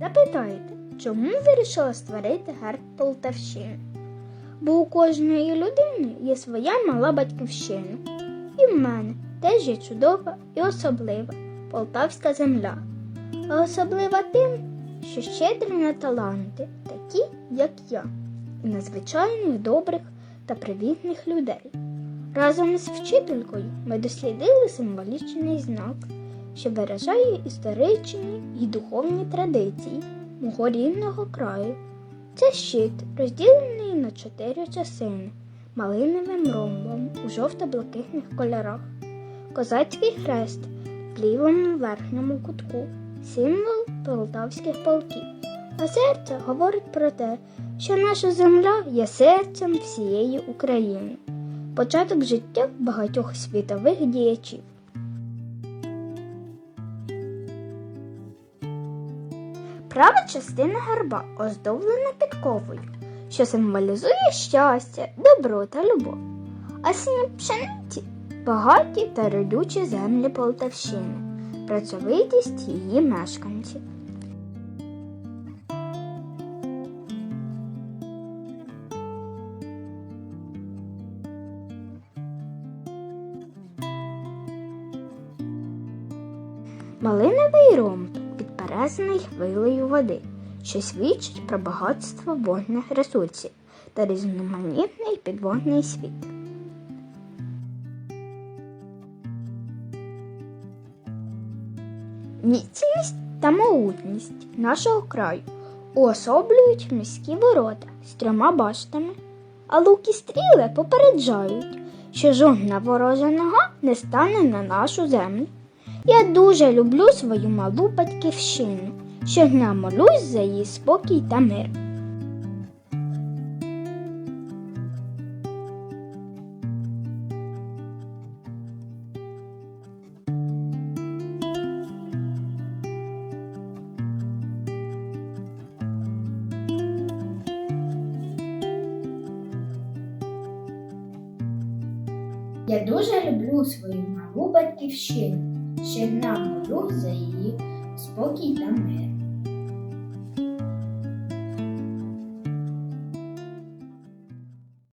Запитаєте, чому вирішила створити герб Полтавщини? Бо у кожної людини є своя мала батьківщина. І в мене теж є чудова і особлива полтавська земля. А особлива тим, що щедрі на таланти, такі, як я, і на звичайних добрих та привітних людей. Разом із вчителькою ми дослідили символічний знак, що виражає історичні і духовні традиції мого рідного краю. Це щит, розділений на чотири частини малиновим ромбом у жовто-блакитних кольорах, козацький хрест в лівому верхньому кутку, символ полтавських полків. А серце говорить про те, що наша земля є серцем всієї України, початок життя багатьох світових діячів. Права частина герба оздоблена підковою, що символізує щастя, добро та любов. А сині пшениці багаті та родючі землі Полтавщини, працьовитість її мешканців. Малиновий ромб підперезаний хвилею води, що свідчить про багатство водних ресурсів та різноманітний підводний світ. Міцність та могутність нашого краю уособлюють міські ворота з трьома баштами, а луки стріли попереджають, що жодна ворожа нога не стане на нашу землю. Я дуже люблю свою малу батьківщину, щодня молюсь за її спокій та мир. Я дуже люблю свою малу батьківщину, щодня молюсь за її спокій та мир.